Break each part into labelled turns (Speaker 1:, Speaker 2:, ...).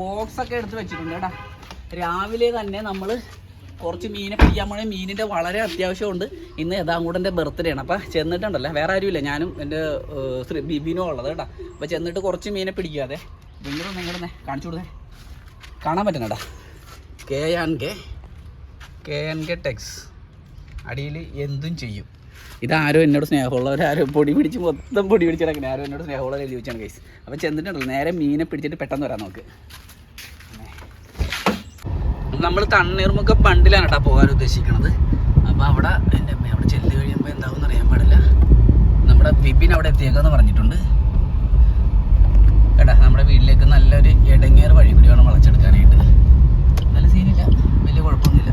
Speaker 1: Box ഒക്കെ എടുത്ത് വെച്ചിട്ടുണ്ട് കേട്ടാ രാവിലെ തന്നെ നമ്മൾ കുറച്ച് മീനെ പിടിക്കാൻ പോണേ. മീനിന്റെ വളരെ അത്യാവശ്യമുണ്ട്. ഇന്ന് യഥാങ്കൂടന്റെ ബർത്ത്ഡേ ആണ്. അപ്പം ചെന്നിട്ടുണ്ടല്ലോ? വേറെ ആരുമില്ല. ഞാനും എന്റെ ശ്രീ ബിബിനോ ഉള്ളത് കേട്ടോ. അപ്പോൾ ചെന്നിട്ട് കുറച്ച് മീനെ പിടിക്കാതെ നിങ്ങളും നിങ്ങളുടെ കാണിച്ചു കൊടുത്തേ. കാണാൻ പറ്റുന്നടാ K and K K and K tex അടിയിൽ എന്തും ചെയ്യും. ഇതാരോ എന്നോട് സ്നേഹമുള്ളവരാരോ പൊടി പിടിച്ച് മൊത്തം പൊടി പിടിച്ച് കിടക്കണേ ആരോ എന്നോട് സ്നേഹമുള്ളവരെ ചോദിച്ചാണ് കേസ് കൈസ് അപ്പം ചെന്നിട്ടുണ്ടല്ലോ നേരെ മീനെ പിടിച്ചിട്ട് പെട്ടെന്ന് വരാം നമുക്ക്. നമ്മൾ തണ്ണീർമുക്ക ബണ്ടിലാണ് കേട്ടോ പോകാൻ ഉദ്ദേശിക്കുന്നത് അപ്പോൾ അവിടെ എന്റെ അമ്മ അവിടെ ചെല്ലു കഴിയുമ്പോൾ എന്താവും അറിയാൻ പാടില്ല. നമ്മുടെ ബിബിൻ അവിടെ എത്തിയേക്കാന്ന് പറഞ്ഞിട്ടുണ്ട്. കേട്ടാ നമ്മുടെ വീട്ടിലേക്ക് നല്ലൊരു ഇടങ്ങേർ വഴി കൂടി വേണം വളച്ചെടുക്കാനായിട്ട്. നല്ല സീനില്ല വലിയ കുഴപ്പമൊന്നുമില്ല.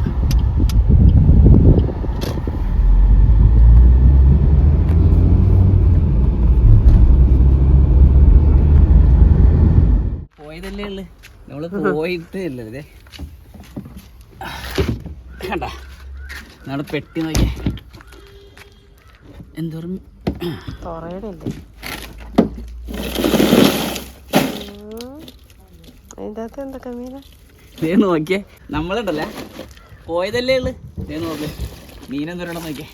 Speaker 1: പോയതല്ലേ ഉള്ളു? നമ്മൾ പോയിട്ട് ഇല്ല കണ്ട? നമ്മുടെ പെട്ടി നോക്കിയേ. എന്തോറും
Speaker 2: തുറയടല്ലേ അതിന്റെ എന്തൊക്കെ മീനാ
Speaker 1: ദേ നോക്കിയേ. നമ്മളുണ്ടല്ലേ? പോയതല്ലേ ഉള്ളു? ദേ നോക്ക്. മീനെന്തോരണം നോക്കിയേ.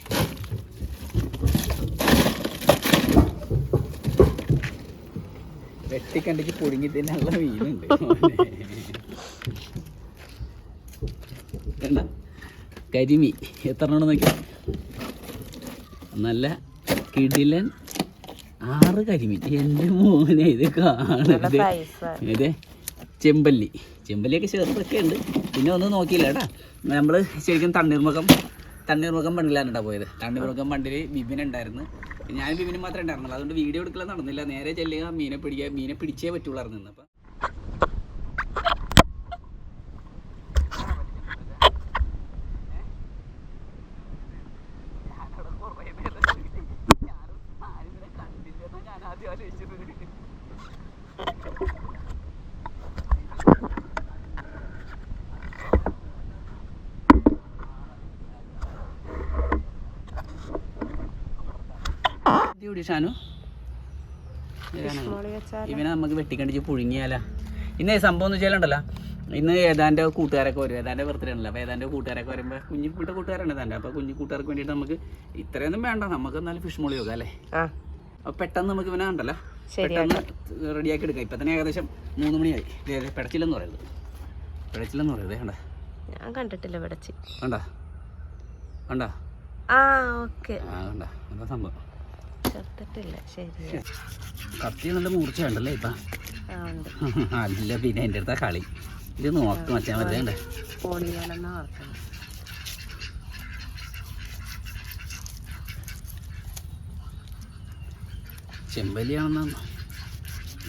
Speaker 1: വെട്ടിക്കണ്ടിച്ച് പൊടുങ്ങി തിന്നുള്ള മീനുണ്ട്. കണ്ട? കരിമീൻ. എത്ര എണ്ണം നോക്കി നല്ല കിടിലൻ ആറ് കരിമീൻ. എന്റെ മോനെ ഇത് കാണരുത്. ഇതേ ചെമ്പല്ലി. ചെമ്പല്ലിയൊക്കെ ചേർത്തൊക്കെ ഉണ്ട് പിന്നെ ഒന്നും നോക്കിയില്ല കേട്ടാ. നമ്മൾ ശരിക്കും തണ്ണീർമുഖം തണ്ണീർമുഖം ബണ്ടിലാണ് പോയത്. തണ്ണീർമുഖം ബണ്ടിൽ ബിബിൻ ഉണ്ടായിരുന്നു. ഞാൻ ബിബിനും മാത്രമേ ഉണ്ടായിരുന്നുള്ളൂ. അതുകൊണ്ട് വീഡിയോ എടുക്കല നടന്നില്ല. നേരെ ചെല്ലുക മീനെ പിടിക്കുക മീനെ പിടിച്ചേ പറ്റുള്ളായിരുന്നു അപ്പം ഇതെവിടെ ഷാനു ഇവനെ നമുക്ക് വെട്ടിക്കണ്ടിച്ച് പുഴുങ്ങിയാലാ. ഇന്ന് സംഭവം എന്ന് വെച്ചാലുണ്ടല്ലോ ഇന്ന് ഏതാന്റെ കൂട്ടുകാരൊക്കെ വരും. ഏതാന്റെ ബർത്ത്ഡേ ആണല്ലോ. അപ്പോൾ ഏതാന്റെ കൂട്ടുകാരൊക്കെ വരുമ്പോൾ കുഞ്ഞു വീട്ടിൽ കൂട്ടുകാരാണ് ഏതാന്റെ? അപ്പോൾ കുഞ്ഞു കൂട്ടുകാർക്ക് വേണ്ടിയിട്ട് നമുക്ക് ഇത്രയൊന്നും വേണ്ട. നമുക്ക് എന്നാലും ഫിഷ് മോളി വെക്കാം അല്ലേ? അപ്പോൾ പെട്ടെന്ന് നമുക്ക് ഇവനെ കണ്ടല്ലോ.
Speaker 2: ശരിയാക്കാം.
Speaker 1: പെട്ടെന്ന് റെഡിയാക്കി എടുക്കാം. ഇപ്പം തന്നെ ഏകദേശം മൂന്ന് മണിയായി. ദേ, പിടച്ചില്ലെന്ന് പറയുന്നത് പിടച്ചില്ലെന്ന് പറയുന്നത് വേണ്ട
Speaker 2: ഞാൻ കണ്ടിട്ടില്ല വിടച്ച്
Speaker 1: വേണ്ട വേണ്ട
Speaker 2: ആ ഓക്കെ.
Speaker 1: ആ വേണ്ട എന്താ സംഭവം?
Speaker 2: ചേർത്തിട്ടില്ല ശരി.
Speaker 1: കത്തി നല്ല മൂർച്ച ഉണ്ടല്ലേ ഇപ്പൊ അല്ല പിന്നെ എന്റെ അടുത്ത കളി. ഇത് നോക്ക് മച്ചാൻ വെറുതെ
Speaker 2: ഓർക്കണം
Speaker 1: ചെമ്പല്ലിയാണെന്നാ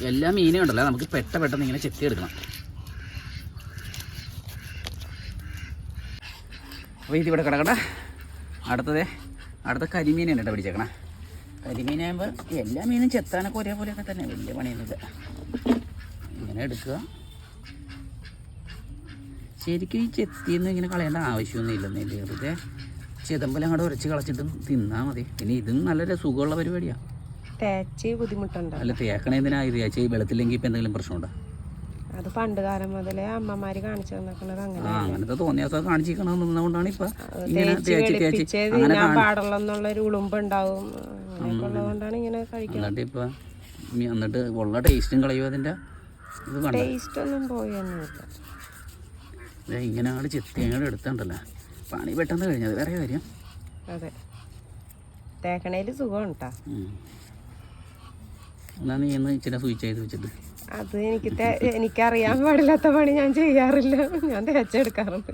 Speaker 1: എല്ലാ മീനും ഉണ്ടല്ലോ. നമുക്ക് പെട്ട പെട്ടെന്ന് ഇങ്ങനെ ചെത്തി എടുക്കണം അപ്പോൾ ഇതിവിടെ കിടക്കട്ടെ. അടുത്തതേ അടുത്ത കരിമീനാണ് കേട്ടോ പിടിച്ചേക്കണേ. കരിമീനാകുമ്പോൾ എല്ലാ മീനും ചെത്താനൊക്കെ ഒരേപോലെയൊക്കെ തന്നെ. വലിയ പണിയൊന്നുമില്ല. ഇങ്ങനെ എടുക്കുക. ശരിക്കും ഈ ചെത്തിയൊന്നും ഇങ്ങനെ കളയേണ്ട ആവശ്യമൊന്നും ഇല്ലെന്നേ വെറുതെ ചെതമ്പലം അങ്ങോട്ട് ഉരച്ച് കളച്ചിട്ടും തിന്നാൽ മതി. പിന്നെ ഇതും നല്ല സുഖമുള്ള പരിപാടിയാണ്
Speaker 2: തേച്ച് ബുദ്ധിമുട്ടുണ്ടോ?
Speaker 1: അല്ല തേക്കണേന്തിനാ ഇത്? ചേച്ചി വെള്ളത്തില്ലെങ്കിൽ ഇപ്പം എന്തെങ്കിലും പ്രശ്നമുണ്ടോ?
Speaker 2: അത് പണ്ട് കാലം മുതലേ അമ്മമാര് കാണിച്ചു തന്നിരിക്കണത് അങ്ങനെ
Speaker 1: അങ്ങനത്തെ തോന്നിയാസം കാണിച്ചിരിക്കണം നിന്നുകൊണ്ടാണ് ഇപ്പം
Speaker 2: തേച്ച്
Speaker 1: തേച്ച് തേച്ച് അങ്ങനെ
Speaker 2: പാടുള്ള എന്നുള്ളൊരു ഉളുമ്പുണ്ടാവും. അങ്ങനെയൊക്കെ ഇങ്ങനെ കഴിക്കുന്നത്
Speaker 1: എന്നിട്ട് ഇപ്പം എന്നിട്ട് ഉള്ള ടേസ്റ്റും കളയുമോ അതിന്റെ ഇത് കണ്ട?
Speaker 2: പോയൊന്നുമില്ല.
Speaker 1: ഇങ്ങനെ അങ്ങോട്ട് ചെത്തി അങ്ങോട്ട് എടുത്തുണ്ടല്ലോ പണി പെട്ടെന്ന് കഴിഞ്ഞത് വേറെ കാര്യം.
Speaker 2: അതെ.
Speaker 1: എന്നാ നീ ഇന്ന് ഇച്ചിരി സ്വിച്ച് ചെയ്ത് വെച്ചിട്ട്
Speaker 2: അത് എനിക്ക് എനിക്കറിയാൻ പാടില്ലാത്ത പണി ഞാൻ ചെയ്യാറില്ല. ഞാൻ തേച്ചെടുക്കാറുണ്ട്.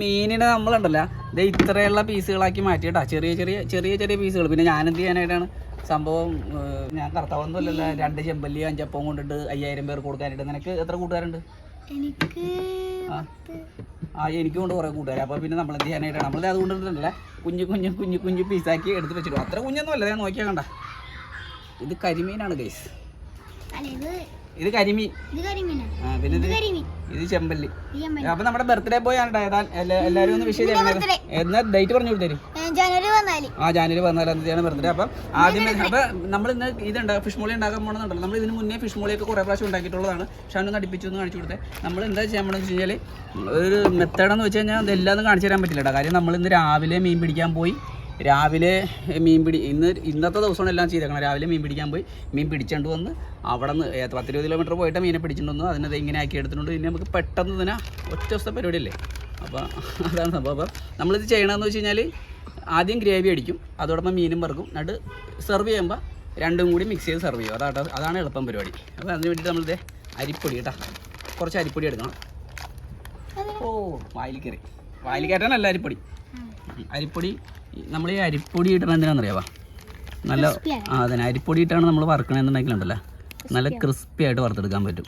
Speaker 1: മീനിനെ നമ്മളുണ്ടല്ലോ. ഇത് ഇത്രയുള്ള പീസുകളാക്കി മാറ്റിയിട്ടാ. ചെറിയ ചെറിയ ചെറിയ ചെറിയ പീസുകൾ. പിന്നെ ഞാൻ എന്ത് ചെയ്യാനായിട്ടാണ്? സംഭവം ഞാൻ കർത്താവൊന്നുമല്ലല്ലോ രണ്ട് ചെമ്പല്ലി അഞ്ചപ്പവും കൊണ്ടിട്ട് അയ്യായിരം പേർക്ക് കൊടുക്കാനായിട്ട്. നിനക്ക് എത്ര കൂട്ടുകാരുണ്ട്? ആ. ആ എനിക്കും കൊണ്ട് കുറേ കൂട്ടുകാർ അപ്പോൾ പിന്നെ നമ്മൾ എന്ത് ചെയ്യാനായിട്ടാണ്? നമ്മൾ അതുകൊണ്ടിട്ടുണ്ടല്ലേ കുഞ്ഞു കുഞ്ഞു കുഞ്ഞു കുഞ്ഞു പീസാക്കി എടുത്ത് വെച്ചിടും. അത്ര കുഞ്ഞൊന്നും അല്ല ഞാൻ നോക്കിയാൽ കണ്ട. ഇത് കരിമീനാണ് ഗൈസ് ഇത് കരിമീൻ. ആ പിന്നെ ഇത് ഇത് ചെമ്പല്ലി. അപ്പൊ നമ്മുടെ ബർത്ത്ഡേ ബോയ് ആണ് ഏതാ എല്ലാവരും ഒന്ന് വിഷയം. എന്നാ ഡേറ്റ് പറഞ്ഞു
Speaker 3: കൊടുത്തേ
Speaker 1: ആ ജാനുവരി പതിനാലാം തീയതിയാണ് ബർത്ത്ഡേ. അപ്പൊ ആദ്യം അപ്പൊ നമ്മൾ ഇന്ന് ഇതുണ്ട് ഫിഷ് മോളി ഉണ്ടാക്കാൻ പോകണമെന്നുണ്ടല്ലോ നമ്മൾ ഇതിന് മുന്നേ ഫിഷ് മോളിയൊക്കെ കുറെ പ്രാവശ്യം ഉണ്ടാക്കിയിട്ടുള്ളതാണ്. പക്ഷെ അതൊന്ന് അടുപ്പിച്ചു ഒന്ന് കാണിച്ചു കൊടുത്തേ. നമ്മൾ എന്താ ചെയ്യാൻ പോണെന്ന് വെച്ച് കഴിഞ്ഞാൽ ഒരു മെത്തേഡെന്ന് വെച്ച് കഴിഞ്ഞാൽ ഇതെല്ലാം കാണിച്ചു തരാൻ പറ്റില്ല കാര്യം നമ്മൾ ഇന്ന് രാവിലെ മീൻ പിടിക്കാൻ പോയി. രാവിലെ മീൻ പിടി ഇന്ന് ഇന്നത്തെ ദിവസമാണ് എല്ലാം ചെയ്തേക്കണം രാവിലെ മീൻ പിടിക്കാൻ പോയി. മീൻ പിടിച്ചുകൊണ്ട് വന്ന് അവിടെ നിന്ന് പത്തിരുപത് കിലോമീറ്റർ പോയിട്ട് മീനെ പിടിച്ചിട്ട് വന്നു അതിനത് ഇങ്ങനെ ആക്കി എടുത്തിട്ടുണ്ട്. ഇനി നമുക്ക് പെട്ടെന്ന് തന്നെ ഒറ്റ ദിവസത്തെ പരിപാടിയല്ലേ? അപ്പോൾ അതാണ് സംഭവം. അപ്പം നമ്മളിത് ചെയ്യണമെന്ന് വെച്ച് കഴിഞ്ഞാൽ ആദ്യം ഗ്രേവി അടിക്കും. അതോടൊപ്പം മീനും വറുക്കും. എന്നിട്ട് സെർവ് ചെയ്യുമ്പോൾ രണ്ടും കൂടി മിക്സ് ചെയ്ത് സെർവ് ചെയ്യും. അതാണ് അതാണ് എളുപ്പം പരിപാടി. അപ്പോൾ അതിന് വേണ്ടിയിട്ട് നമ്മളിത് അരിപ്പൊടി കേട്ടോ. കുറച്ച് അരിപ്പൊടി എടുക്കണം. ഓ വായിൽ കയറി. വായിൽ കയറ്റാനല്ല അരിപ്പൊടി. അരിപ്പൊടി നമ്മൾ ഈ അരിപ്പൊടി ഇടണം എന്തിനാണെന്നറിയാവാ നല്ല ആ അതെ അരിപ്പൊടി ഇട്ടാണ് നമ്മൾ വറുക്കണമെന്നുണ്ടെങ്കിലുണ്ടല്ലോ നല്ല ക്രിസ്പി ആയിട്ട് വറുത്തെടുക്കാൻ പറ്റും.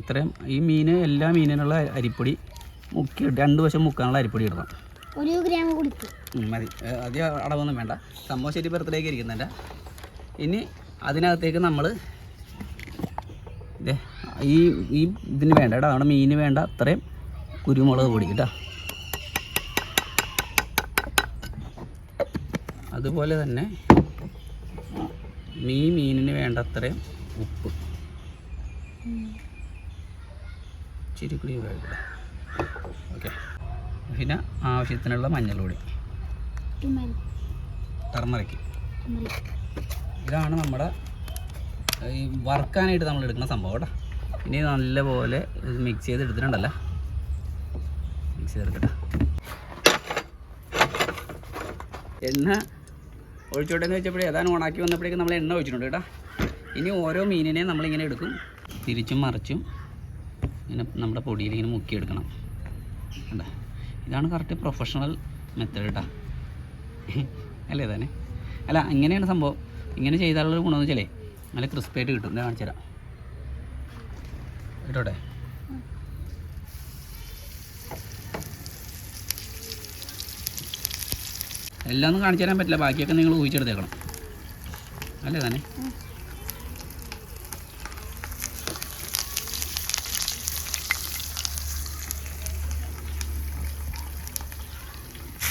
Speaker 1: ഇത്രയും ഈ മീൻ എല്ലാ മീനിനുള്ള അരിപ്പൊടി മുക്കി രണ്ട് വശം മുക്കാനുള്ള അരിപ്പൊടി ഇടണം.
Speaker 3: ഒരു ഗ്രാം
Speaker 1: മതി. അധികം അടവൊന്നും വേണ്ട. സംഭവം ശരി ഇരിക്കുന്നുണ്ട്. ഇനി അതിനകത്തേക്ക് നമ്മൾ ഈ ഈ ഇതിന് വേണ്ട കേട്ടോ. നമ്മുടെ മീന് വേണ്ട. അത്രയും കുരുമുളക് പൊടി. കേട്ടോ. അതുപോലെ തന്നെ മീ മീനിന് വേണ്ടത്രയും ഉപ്പ്. ഇച്ചിരി കൂടി വേണ്ട. ഓക്കെ. പിന്നെ ആവശ്യത്തിനുള്ള മഞ്ഞൾ
Speaker 3: പൊടി
Speaker 1: ടർമറിക്ക്. ഇതാണ് നമ്മുടെ ഈ വറുക്കാനായിട്ട് നമ്മൾ എടുക്കുന്ന സംഭവം കേട്ടോ. ഇനി നല്ലപോലെ മിക്സ് ചെയ്ത് എടുത്തിട്ടുണ്ടല്ലോ മിക്സ് ചെയ്തെടുക്കട്ടെ. എണ്ണ ഒഴിച്ചോട്ടെ എന്ന് വെച്ചപ്പോഴേ ഏതാനും ഓണാക്കി വന്നപ്പോഴേക്കും നമ്മൾ എണ്ണ ഒഴിച്ചിട്ടുണ്ട് കേട്ടോ. ഇനി ഓരോ മീനിനെയും നമ്മളിങ്ങനെ എടുക്കും. തിരിച്ചും മറിച്ചും ഇങ്ങനെ നമ്മുടെ പൊടിയിൽ ഇങ്ങനെ മുക്കിയെടുക്കണം. കണ്ടോ? ഇതാണ് കറക്റ്റ് പ്രൊഫഷണൽ മെത്തേഡ് കേട്ടോ അല്ലേ തന്നെ അല്ല ഇങ്ങനെയാണ് സംഭവം. ഇങ്ങനെ ചെയ്താലുള്ളൊരു ഗുണമെന്ന് വെച്ചാലേ നല്ല ക്രിസ്പി ആയിട്ട് കിട്ടും. ഞാൻ കാണിച്ചു തരാം ഇട്ടോട്ടെ എല്ലാം ഒന്നും കാണിച്ചു തരാൻ പറ്റില്ല. ബാക്കിയൊക്കെ നിങ്ങൾ ഊഹിച്ചെടുത്തേക്കണം. അല്ലേ തന്നെ?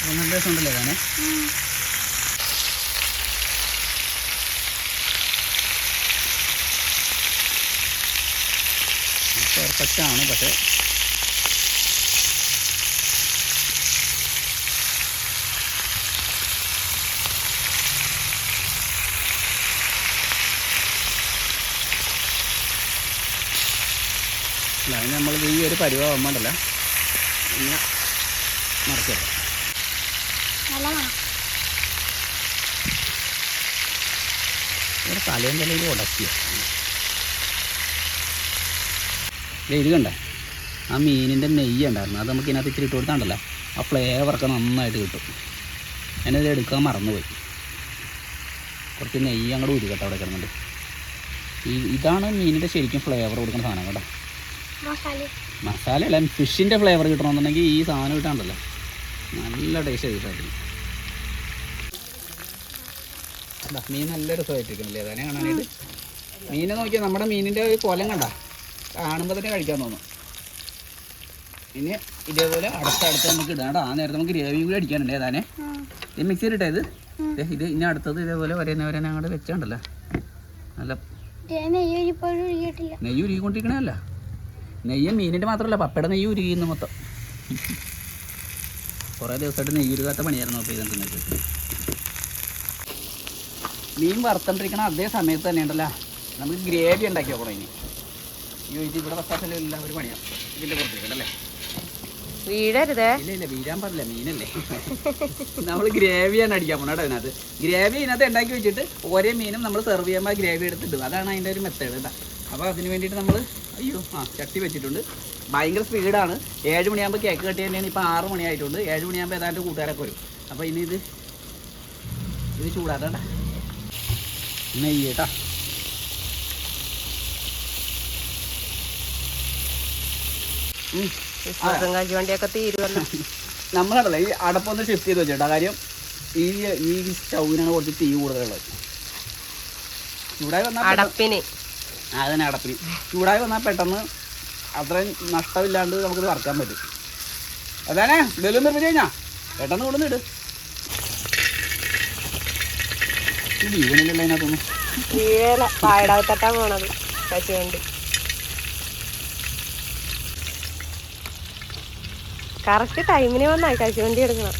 Speaker 1: നല്ല രസമുണ്ടല്ലേ താനെ പക്ഷേ അല്ല അതിന് ഒരു പരിവാകുമ്പോണ്ടല്ല ഇങ്ങനെ മറക്കരുത്
Speaker 3: നല്ല മണം
Speaker 1: ഇവിടെ തലയും തലയിൽ ഉടക്കിയ. ഇത് കണ്ടേ? ആ മീനിന്റെ നെയ്യ് ഉണ്ടായിരുന്നു. അത് നമുക്ക് ഇതിനകത്ത് ഇച്ചിരി ഇട്ട് കൊടുത്താണ്ടല്ലോ. ആ ഫ്ലേവറൊക്കെ നന്നായിട്ട് കിട്ടും. ഞാനിത് എടുക്കാൻ മറന്നുപോയി. കുറച്ച് നെയ്യ് അങ്ങോട്ട് ഉരുക്കട്ടെ അവിടെ കിടന്നുണ്ട് ഈ ഇതാണ് മീനിന്റെ ശരിക്കും ഫ്ലേവർ കൊടുക്കുന്ന സാധനം കേട്ടോ.
Speaker 3: മസാല
Speaker 1: അല്ല ഫിഷിന്റെ ഫ്ലേവർ കിട്ടണമെന്നുണ്ടെങ്കിൽ ഈ സാധനം ഇട്ടാണ്ടല്ലോ. നല്ല ടേസ്റ്റ് ആയിട്ട് മീൻ നല്ല രസമായിട്ടിരിക്കണില്ലേ അതാണ് കാണാനായിട്ട് മീനെ നോക്കിയാൽ നമ്മുടെ മീനിന്റെ ഒരു കൊലം കണ്ട. കാണുമ്പോൾ തന്നെ കഴിക്കാൻ തോന്നും. ഇനി ഇതേപോലെ അടുത്തടുത്ത് നമുക്ക് ഇടാം ആ നേരത്തെ നമുക്ക് ഗ്രേവിയും കൂടി അടിക്കാനുണ്ട് ഏതാനെ ഇത് മിക്സിയിൽ ഇട്ടത് ഇത്. ഇനി അടുത്തത് ഇതേപോലെ വരെ വരെ അങ്ങോട്ട് വെച്ചാണ്ടല്ലോ. നല്ല
Speaker 3: നെയ്യ് ഒഴുകിയിട്ടില്ല
Speaker 1: നെയ്യ് മീനിന്റെ മാത്രമല്ല പപ്പയുടെ നെയ്യ് ഉരുകിയിരുന്നു മൊത്തം. കുറേ ദിവസമായിട്ട് നെയ്യ് ഉരുകാത്ത പണിയായിരുന്നു അപ്പോൾ ഇതെന്തെന്ന് മീൻ വറുത്തോണ്ടിരിക്കണം അതേ സമയത്ത് തന്നെ ഉണ്ടല്ലോ. നമുക്ക് ഗ്രേവി ഉണ്ടാക്കി നോക്കണം ഇനി? ചോദിച്ചു ഇവിടെ വസ്താത്തല്ല എല്ലാം ഒരു പണിയാണ് ഇതിന്റെ പുറത്തേക്കല്ലേ
Speaker 2: വീഴരുതേ.
Speaker 1: ഇല്ല ഇല്ല വീഴാൻ പാടില്ല മീനല്ലേ. നമ്മൾ ഗ്രേവിയാണ് അടിക്കാൻ പോണത് അതിനകത്ത് ഗ്രേവി ഇതിനകത്ത് ഉണ്ടാക്കി വെച്ചിട്ട് ഓരോ മീനും നമ്മൾ സെർവ് ചെയ്യുമ്പോൾ ഗ്രേവി എടുത്തിടും. അതാണ് അതിന്റെ ഒരു മെത്തേഡ് കേട്ടോ. അപ്പോൾ അതിന് വേണ്ടിയിട്ട് നമ്മൾ അയ്യോ ആ ചട്ടി വെച്ചിട്ടുണ്ട്. ഭയങ്കര സ്പീഡാണ്. ഏഴ് മണിയാകുമ്പോൾ കേക്ക് കട്ടി തന്നെയാണ് ഇപ്പോൾ ആറ് മണിയായിട്ടുണ്ട്. ഏഴ് മണിയാകുമ്പോൾ ഏതാണ്ട് കൂട്ടുകാരൊക്കെ വരും. അപ്പോൾ ഇനി ഇത് ഇത് ചൂടാക്കണ്ട. നെയ്യ് കേട്ടോ
Speaker 2: വണ്ടിയൊക്കെ തീരുമല്ലോ
Speaker 1: നമ്മളാണല്ലോ ഈ അടപ്പൊന്ന് ഷിഫ്റ്റ് ചെയ്ത് വെച്ചേട്ടാ. കാര്യം ഈ ഈ സ്റ്റൗവിനാണ് കുറച്ച് തീ കൂടുതലുള്ളത്. ചൂടായി വന്നാൽ
Speaker 2: അടപ്പിന്.
Speaker 1: അതിനെ അടപ്പിന് ചൂടായി വന്നാൽ പെട്ടെന്ന് അത്രയും നഷ്ടമില്ലാണ്ട് നമുക്കിത് വറക്കാൻ പറ്റും. അതാണേ ഡെലിവറി നിർമ്മിച്ച് കഴിഞ്ഞാ? പെട്ടെന്ന് കൊണ്ടുവന്ന് ഇട്.
Speaker 2: പോണത് കശുവണ്ടി കറക്റ്റ് ടൈമിന് വന്നായി കശുവണ്ടി എടുക്കണം.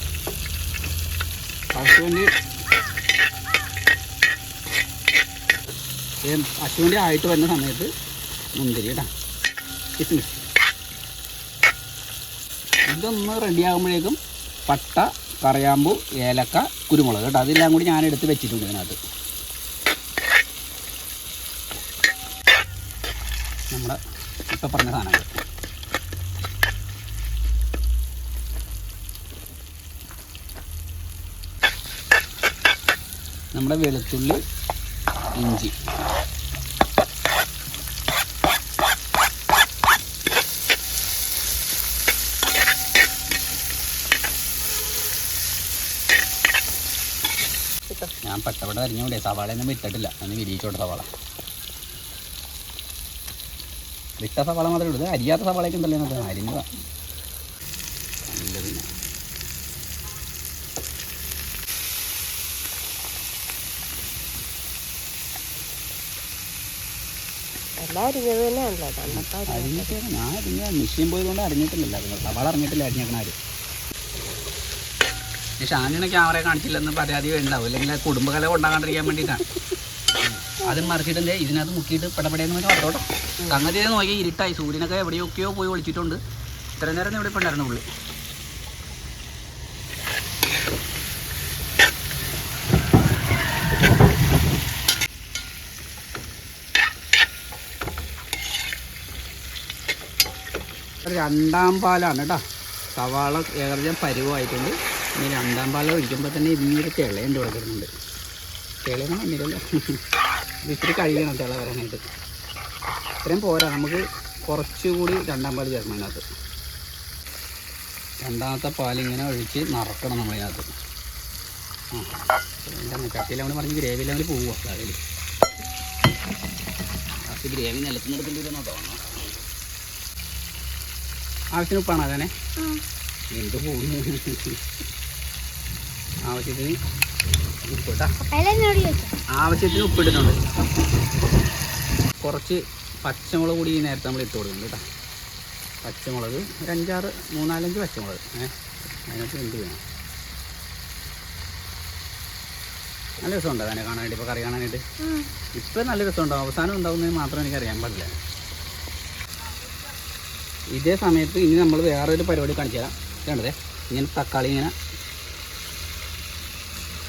Speaker 1: പശുവിന്റെ പശുവിന്റെ ആയിട്ട് വരുന്ന സമയത്ത് മുന്തിരി കേട്ടോ. കിസ്മിസ് ഇതൊന്ന് റെഡിയാകുമ്പോഴേക്കും പട്ട കറിയാമ്പു ഏലക്ക കുരുമുളക് കേട്ടോ. അതെല്ലാം കൂടി ഞാൻ എടുത്ത് വെച്ചിട്ടുണ്ട് ഇതിനകത്ത്. നമ്മുടെ ഇപ്പം പറഞ്ഞ സാധനങ്ങൾ. നമ്മുടെ വെളുത്തുള്ളി ഇഞ്ചി
Speaker 2: കിട്ടോ
Speaker 1: ഞാൻ പട്ടപട സവാളയൊന്നും സവാള വിട്ടിട്ടില്ല അന്ന് വിരിയിച്ചോട്ടെ സവാള. വിട്ട സവാള മാത്രമേ ഉള്ളൂ. അരിയാത്ത സവാളയൊക്കെ ഉണ്ടല്ലോ എന്നൊക്കെ അരിഞ്ഞതാ. നല്ല പിന്നെ
Speaker 2: അരിഞ്ഞത് തന്നെയാണല്ലോ. അരി-
Speaker 1: അരിഞ്ഞിട്ട് ഞാൻ അരിഞ്ഞ മെഷീൻ പോയതുകൊണ്ട് അറിഞ്ഞിട്ടില്ലല്ലോ സവാള അറിഞ്ഞിട്ടില്ല അരിഞ്ഞേക്കണ ആര് ഷാനിനെ ക്യാമറ കാണിച്ചില്ലെന്ന് പരാതി ഉണ്ടാവും അല്ലെങ്കിൽ കുടുംബകല ഉണ്ടാകാണ്ടിരിക്കാൻ വേണ്ടിയിട്ടാണ് അതും മറിച്ചിട്ട് എന്തേ ഇതിനകത്ത് മുക്കിയിട്ട് പെടപെടേന്ന് പറഞ്ഞാൽ വട്ടോട്ടോ സംഗതി നോക്കി ഇരുട്ടായി. സൂര്യനൊക്കെ എവിടെയൊക്കെയോ പോയി ഒളിച്ചിട്ടുണ്ട്. ഇത്ര നേരം ഇവിടെ ഇപ്പം ഉണ്ടായിരുന്നു പുള്ളി രണ്ടാം പാലാണ് കേട്ടോ. സവാള ഏകദേശം പരുവായിട്ടുണ്ട്. ഇനി രണ്ടാം പാലം ഒഴിക്കുമ്പോൾ തന്നെ ഇതിനൊരു തിളയുണ്ട് കൊടുക്കുന്നുണ്ട് തിളയണം വന്നില്ലല്ലോ. ഇത് ഇത്തിരി കഴിയണം തിള വരാനായിട്ട്. ഇത്രയും പോരാ. നമുക്ക് കുറച്ചുകൂടി രണ്ടാം പാൽ ചേർക്കണം അതിനകത്ത്. രണ്ടാമത്തെ പാലിങ്ങനെ ഇങ്ങനെ ഒഴിച്ച് നിറക്കണം നമ്മളിതിനകത്ത് ആ എന്താണ് ചട്ടി ലെവൽ പറഞ്ഞ് ഗ്രേവി ലെവൽ പോവുക അതിൽ അത് ഗ്രേവി നിലത്തുനിന്ന് എടുക്കേണ്ടി തോന്നുന്നു ആവശ്യത്തിന് ഉപ്പാണ് അതന്നെ എന്ത് പോകുന്നു ആവശ്യത്തിന്
Speaker 3: ചോദിച്ചോ
Speaker 1: ആവശ്യത്തിന് ഉപ്പിടുന്നുണ്ട് കുറച്ച് പച്ചമുളക് കൂടി ഈ നേരത്തെ നമ്മൾ ഇട്ട് കൊടുക്കുന്നുണ്ട് കേട്ടോ. പച്ചമുളക് ഒരു അഞ്ചാറ് മൂന്നാലഞ്ച് പച്ചമുളക്. ഏഹ് അതിനകത്ത് എന്ത് വേണം? നല്ല രസമുണ്ടോ അതിനെ കാണാനായിട്ട്? ഇപ്പോൾ കറി കാണാനായിട്ട്? ഇപ്പം നല്ല രസമുണ്ടോ? അവസാനം ഉണ്ടാവുന്നതിന് മാത്രം എനിക്കറിയാൻ പാടില്ല. ഇതേ സമയത്ത് ഇനി നമ്മൾ വേറൊരു പരിപാടി കാണിച്ചു തരാം കണ്ടതേ? ഇങ്ങനെ തക്കാളി ഇങ്ങനെ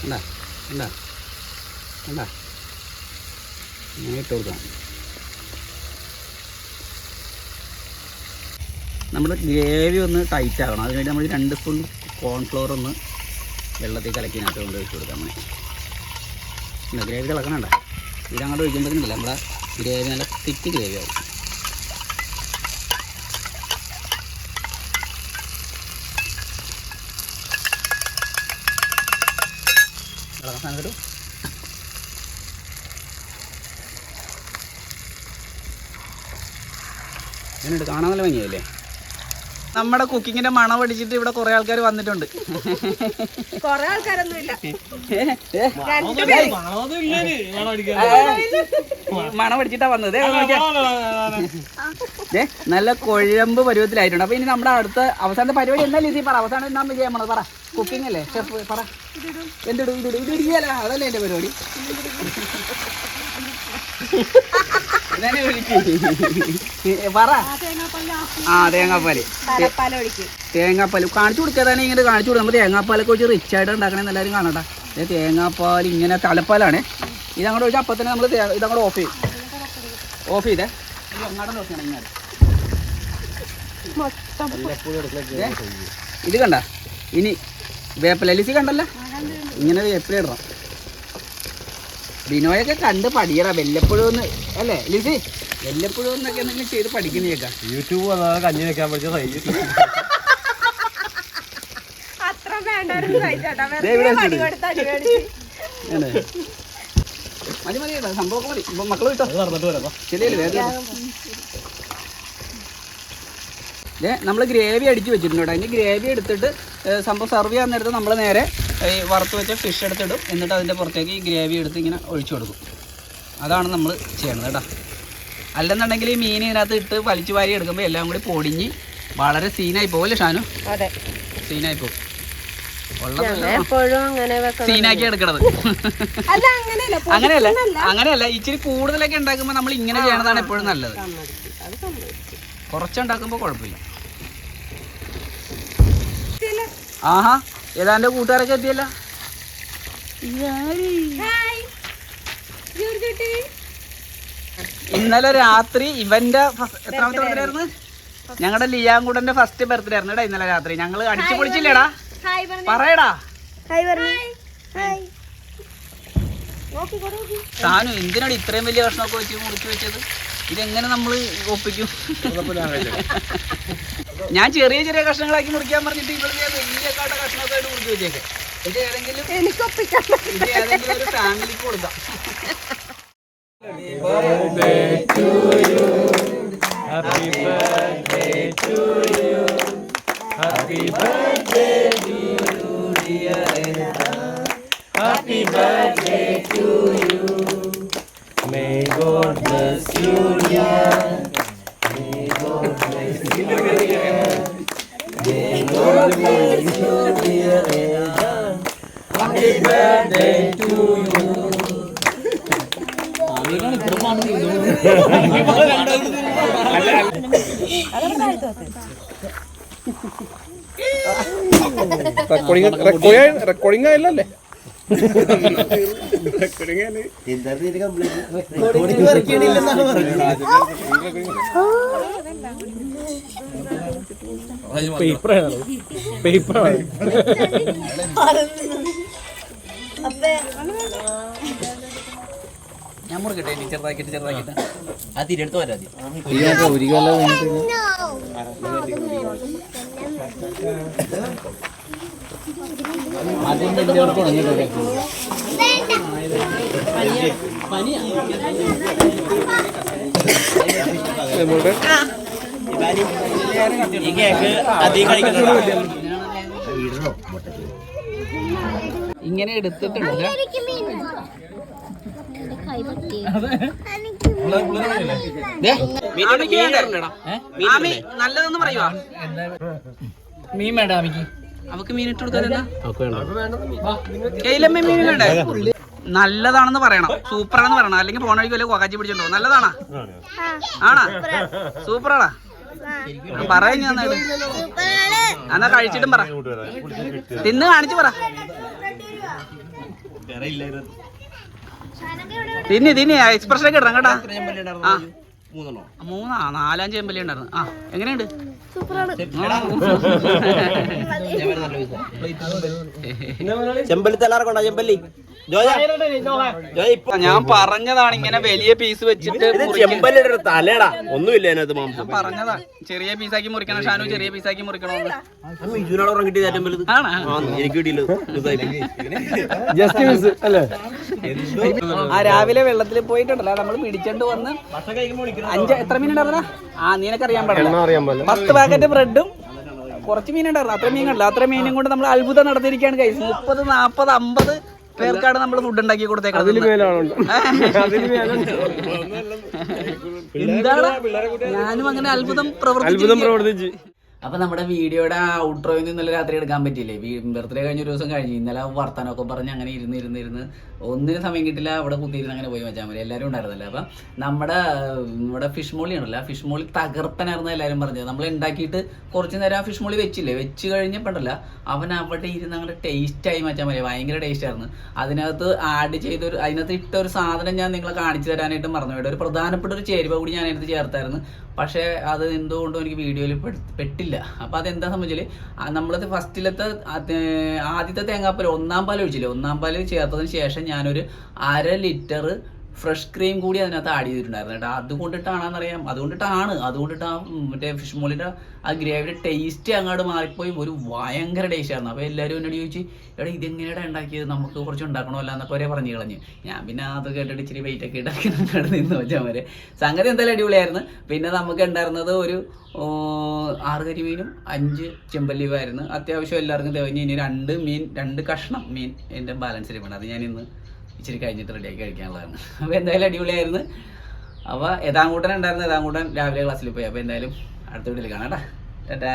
Speaker 1: കണ്ടാ എന്താ എന്താ ഇങ്ങനെ ഇട്ട് നമ്മുടെ ഗ്രേവി ഒന്ന് ടൈറ്റ് ആകണം അതിനുവേണ്ടി നമ്മൾ രണ്ട് സ്പൂൺ കോൺഫ്ലോർ ഒന്ന് വെള്ളത്തിൽ കലക്കിനകത്ത് കൊണ്ട് ഒഴിച്ച് കൊടുക്കാം ഗ്രേവി തിളക്കണണ്ട? ഇതങ്ങോട്ട് ഒഴിക്കുമ്പോഴത്തേക്കില്ല നമ്മുടെ ഗ്രേവി നല്ല തിക്ക് ഗ്രേവി ആവും. തരൂ എന്നുണ്ട് കാണാൻ നല്ല ഭംഗിയല്ലേ നമ്മുടെ കുക്കിങ്ങിന്റെ മണം പഠിച്ചിട്ട് ഇവിടെ കുറെ ആൾക്കാർ വന്നിട്ടുണ്ട്.
Speaker 2: കൊറേ ആൾക്കാരൊന്നും ഇല്ല.
Speaker 1: മണം പഠിച്ചിട്ടാ വന്നത്. നല്ല കൊഴമ്പ് പരുവത്തിലായിട്ടുണ്ട്. അപ്പൊ ഇനി നമ്മുടെ അടുത്ത അവസാനത്തെ പരിപാടി എന്താ ലീസി? പറ. അവസാനം എന്താ വിജയം പോണത്? പറ. കുക്കിംഗ് അല്ലേ? ഷെഫ് പറ. എന്തിടും ഇതിടും ഇത് ഇടിയല്ല. അതല്ലേ എന്റെ പരിപാടി. പറ. ആ
Speaker 2: തേങ്ങാപ്പാൽ.
Speaker 1: തേങ്ങാപ്പാൽ കാണിച്ചു കൊടുക്കാതാണ് ഇങ്ങനെ കാണിച്ചു കൊടുക്കുക നമ്മൾ തേങ്ങാപ്പാലൊക്കെ വെച്ച് റിച്ച് ആയിട്ട് ഉണ്ടാക്കണമെന്ന് എല്ലാവരും കാണണ്ട. ഇത് തേങ്ങാപ്പാൽ ഇങ്ങനെ തലപ്പാലാണ്. ഇതങ്ങോട്ട് വെച്ചാൽ അപ്പം തന്നെ നമ്മൾ ഇതങ്ങോട്ട് ഓഫ് ചെയ്യും. ഓഫ് ചെയ്തേ. ഇത് അങ്ങോട്ട് ഇങ്ങനെ. ഇത് കണ്ട? ഇനി വേപ്പലലിസി കണ്ടല്ലോ? ഇങ്ങനെ വേപ്പില ഇടണം. ബിനോയൊക്കെ കണ്ട് പഠിയറ വല്ലപ്പോഴും ഒന്ന് അല്ലേ? ലിസി വല്ലപ്പോഴും ഒന്നൊക്കെ എന്തെങ്കിലും ചെയ്ത് പഠിക്കുന്നേക്കാം
Speaker 4: യൂട്യൂബ് വന്നാൽ കഞ്ഞി വെക്കാൻ പഠിച്ച സൈസ്
Speaker 2: അത്ര.
Speaker 1: മതി മതി കേട്ടോ സംഭവമൊക്കെ മതി. ഇപ്പൊ മക്കൾ വിട്ടോ?
Speaker 4: നടന്നിട്ട് വരാം
Speaker 1: ശരിയല്ലേ വേഗം നമ്മൾ ഗ്രേവി അടിച്ച് വെച്ചിട്ടുണ്ട് കേട്ടോ. അതിന് ഗ്രേവി എടുത്തിട്ട് സംഭവം സെർവ് ചെയ്യാൻ നേരത്ത് നമ്മൾ നേരെ ഈ വറുത്ത് വെച്ച ഫിഷ് എടുത്തിടും. എന്നിട്ട് അതിന്റെ പുറത്തേക്ക് ഈ ഗ്രേവി എടുത്ത് ഇങ്ങനെ ഒഴിച്ചു കൊടുക്കും. അതാണ് നമ്മൾ ചെയ്യണത് കേട്ടോ. അല്ലെന്നുണ്ടെങ്കിൽ ഈ മീൻ ഇതിനകത്ത് ഇട്ട് വലിച്ചു വാരി എടുക്കുമ്പോൾ എല്ലാം കൂടി പൊടിഞ്ഞ് വളരെ സീനായി പോകും അല്ലേ ഷാനു?
Speaker 2: അതെ.
Speaker 1: സീനായി പോകും. സീനാക്കി എടുക്കണത്.
Speaker 2: അങ്ങനെയല്ല.
Speaker 1: അങ്ങനെയല്ല. ഇച്ചിരി കൂടുതലൊക്കെ ഉണ്ടാക്കുമ്പോൾ നമ്മൾ ഇങ്ങനെ ചെയ്യണതാണ് എപ്പോഴും നല്ലത്. കുറച്ചുണ്ടാക്കുമ്പോൾ കുഴപ്പമില്ല. ആഹാ. ഏതാണ്ട് കൂട്ടുകാരൊക്കെ എത്തിയല്ല? ഇന്നലെ രാത്രി ഇവന്റെ എത്രാമത്തെ ബർത്ത്ഡേ ആയിരുന്നു. ഞങ്ങളുടെ ലിയാങ്കുടന്റെ ഫസ്റ്റ് ബർത്ത്ഡേ ആയിരുന്നു കേടാ ഇന്നലെ രാത്രി. ഞങ്ങൾ അടിച്ചു പൊളിച്ചില്ലേടാ? പറയടാ. താനു എന്തിനാണ് ഇത്രയും വലിയ കഷ്ണമൊക്കെ വെച്ച് മുറിച്ച് വെച്ചത്? ഇതെങ്ങനെ നമ്മൾ ഒപ്പിക്കും? ഞാൻ ചെറിയ ചെറിയ കഷ്ണങ്ങളാക്കി മുറിക്കാൻ പറഞ്ഞിട്ട് ഇവിടെ ഞാൻ വലിയ കാട്ട കഷ്ണമൊക്കെ ആയിട്ട് മുറിച്ച് വെച്ചേക്കെ. ഇത് ഏതെങ്കിലും
Speaker 2: എനിക്കൊപ്പിക്കാൻ
Speaker 1: ഇത് ഏതെങ്കിലും ഒരു ഫാമിലിക്ക് കൊടുക്കാം.
Speaker 4: Happy birthday to you happy birthday happy birthday to you may God bless you May God bless you, dear. May God bless you, dear Edan. Happy birthday to you.
Speaker 5: Recording ആയില്ലല്ലേ
Speaker 4: പേപ്പറാണ് പേപ്പറാണ്
Speaker 1: ഞാൻ മുറിക്കട്ടെ ഇനി ചെറുതാക്കിയിട്ട് ചെറുതാക്കിയിട്ട്
Speaker 6: ആ തിരിയെടുത്ത് വരാം
Speaker 5: നമ്മളുടെ
Speaker 6: ഈ കേക്ക് അധികം കഴിക്കണ്ട
Speaker 1: ഇങ്ങനെ എടുത്തിട്ടുണ്ട്
Speaker 3: മീൻ കൈ പറ്റി
Speaker 1: നല്ലതെന്ന് പറയുവാ.
Speaker 6: മീൻ വേണ്ട അമ്മയ്ക്ക്
Speaker 1: അവക്ക് മീൻ ഇട്ട് മീൻ. വേണ്ടേ? നല്ലതാണെന്ന് പറയണം. സൂപ്പറാണെന്ന് പറയണം. അല്ലെങ്കിൽ പോണ വഴിക്ക് വല്ല കൊക്കാച്ചി പിടിച്ചിട്ടുണ്ടോ നല്ലതാണോ? ആണോ? സൂപ്പറാടാ പറയാ ഞാൻ എന്നാ കഴിച്ചിട്ടും പറ. തിന്ന് കാണിച്ചു പറ. തിന്നി തിന്നി. എക്സ്പ്രഷൻ ഒക്കെ ഇടണം കേട്ടാ. ആ.
Speaker 6: മൂന്നെണ്ണോ?
Speaker 1: മൂന്നാ? നാലഞ്ച് എം ഉണ്ടായിരുന്നു. ആ എങ്ങനെയുണ്ട്?
Speaker 6: ചെമ്പല്ലി ചെമ്പല്ലി?
Speaker 1: ഞാൻ പറഞ്ഞതാണ് ഇങ്ങനെ വലിയ പീസ് വെച്ചിട്ട്
Speaker 6: ചെമ്പല്ലിയുടെ തലടാ ഒന്നുമില്ല അതിനകത്ത് മാംസം.
Speaker 1: പറഞ്ഞതാ ചെറിയ പീസാക്കി മുറിക്കണം ഷാനു ചെറിയ പീസാക്കി
Speaker 6: മുറിക്കണം കിട്ടിയ എനിക്ക് കിട്ടിയില്ല
Speaker 1: ആ രാവിലെ വെള്ളത്തിൽ പോയിട്ടുണ്ടല്ലോ നമ്മൾ പിടിച്ചോണ്ട് വന്ന് അഞ്ച് എത്ര മീൻ ഉണ്ടായിരുന്ന ആ നിനക്ക് അറിയാൻ പാടില്ല. പത്ത് പാക്കറ്റ് ബ്രെഡും കുറച്ച് മീൻ ഉണ്ടായിരുന്നു. അത്ര മീൻ കണ്ടില്ല അത്ര മീനും കൊണ്ട് നമ്മൾ അത്ഭുതം നടത്തിയിരിക്കുകയാണ് കൈസ് മുപ്പത് നാപ്പത് അമ്പത് പേർക്കാണ് നമ്മൾ ഫുഡ് ഉണ്ടാക്കി കൊടുത്തേക്കുന്നത് എന്താണ് ഞാനും അങ്ങനെ അത്ഭുതം പ്രവർത്തിച്ച്. അപ്പൊ നമ്മുടെ വീഡിയോയുടെ നിന്ന് ഇന്നലെ രാത്രി എടുക്കാൻ പറ്റിയില്ലേ? ബർത്ത്ഡേ കഴിഞ്ഞ ഒരു ദിവസം കഴിഞ്ഞു. ഇന്നലെ വർത്താനൊക്കെ പറഞ്ഞ് അങ്ങനെ ഇരുന്ന് ഇരുന്ന് ഇരുന്ന് ഒന്നിനും സമയം കിട്ടില്ല. അവിടെ കുത്തിയിരുന്ന് അങ്ങനെ പോയി വെച്ചാൽ മതി. എല്ലാവരും ഉണ്ടായിരുന്നല്ലോ. അപ്പം നമ്മുടെ നമ്മുടെ ഫിഷ് മോളി ഉണ്ടല്ലോ ആ ഫിഷ് മോളി തകർപ്പനായിരുന്നു എല്ലാവരും പറഞ്ഞത്. നമ്മൾ ഉണ്ടാക്കിയിട്ട് കുറച്ച് നേരം ആ ഫിഷ് മോളി വെച്ചില്ലേ? വെച്ച് കഴിഞ്ഞപ്പോണ്ടല്ല അവൻ അവിടെ ഇരുന്ന് അങ്ങനെ ടേസ്റ്റ് ആയി വെച്ചാൽ മതി. ഭയങ്കര ടേസ്റ്റ് ആയിരുന്നു. അതിനകത്ത് ആഡ് ചെയ്തൊരു അതിനകത്ത് ഇട്ട ഒരു സാധനം ഞാൻ നിങ്ങളെ കാണിച്ചു തരാനായിട്ട് മറന്നു പോയിട്ട് ഒരു പ്രധാനപ്പെട്ട ഒരു ചേരുവ കൂടി ഞാൻ അതിനകത്ത് ചേർത്തായിരുന്നു. പക്ഷേ അത് എന്തുകൊണ്ടും എനിക്ക് വീഡിയോയിൽ പെട്ടില്ല. അപ്പോൾ അതെന്താ സംബന്ധിച്ചാൽ നമ്മളത് ഫസ്റ്റിലത്തെ ആദ്യത്തെ തേങ്ങാപ്പാൽ ഒന്നാം പാൽ ഒഴിച്ചില്ലേ ഒന്നാം പാൽ ചേർത്തതിന് ശേഷം ഞാനൊരു അര ലിറ്റർ ഫ്രഷ് ക്രീം കൂടി അതിനകത്ത് ആഡ് ചെയ്തിട്ടുണ്ടായിരുന്നു കേട്ടോ. അതുകൊണ്ടിട്ടാണെന്നറിയാം അതുകൊണ്ടിട്ടാണ്. അതുകൊണ്ടിട്ട് മറ്റേ ഫിഷ് മോളിന്റെ ആ ഗ്രേവിയുടെ ടേസ്റ്റ് അങ്ങോട്ട് മാറിപ്പോയി. ഒരു ഭയങ്കര ടേസ്റ്റ് ആയിരുന്നു. അപ്പോൾ എല്ലാവരും എന്നോട് ചോദിച്ചു എടാ ഇതെങ്ങനെയാണ് ഉണ്ടാക്കിയത്? നമുക്ക് കുറച്ച് ഉണ്ടാക്കണമല്ല എന്നൊക്കെ വരെ പറഞ്ഞു കളഞ്ഞു. ഞാൻ പിന്നെ അത് കേട്ടിട്ട് ഇച്ചിരി വെയിറ്റ് ഒക്കെ ഇട്ടാക്കി അങ്ങോട്ട് നിന്ന്. വെച്ചാൽ വരെ സംഗതി എന്തായാലും അടിപൊളിയായിരുന്നു. പിന്നെ നമുക്ക് ഉണ്ടായിരുന്നത് ഒരു ആറ് കരിമീനും അഞ്ച് ചെമ്പല്ലിവായിരുന്നു അത്യാവശ്യം എല്ലാവർക്കും തികഞ്ഞ് ഇനി രണ്ട് മീൻ രണ്ട് കഷ്ണം മീൻ എന്റെ ബാലൻസ് ഇരിപ്പുണ്ട് അത് ഞാൻ ഇന്ന് ഇച്ചിരി കഴിഞ്ഞിട്ട് റെഡിയാക്കി കഴിക്കാനുള്ളതാണ്. അപ്പോൾ എന്തായാലും അടിപൊളിയായിരുന്നു. അപ്പോൾ ഏതാങ്കൂട്ടൻ ഉണ്ടായിരുന്നു. ഏതാങ്കൂട്ടൻ രാവിലെ ക്ലാസ്സിൽ പോയി. അപ്പോൾ എന്തായാലും അടുത്ത വീട്ടിൽ കാണാം കേട്ടോ ടാറ്റാ.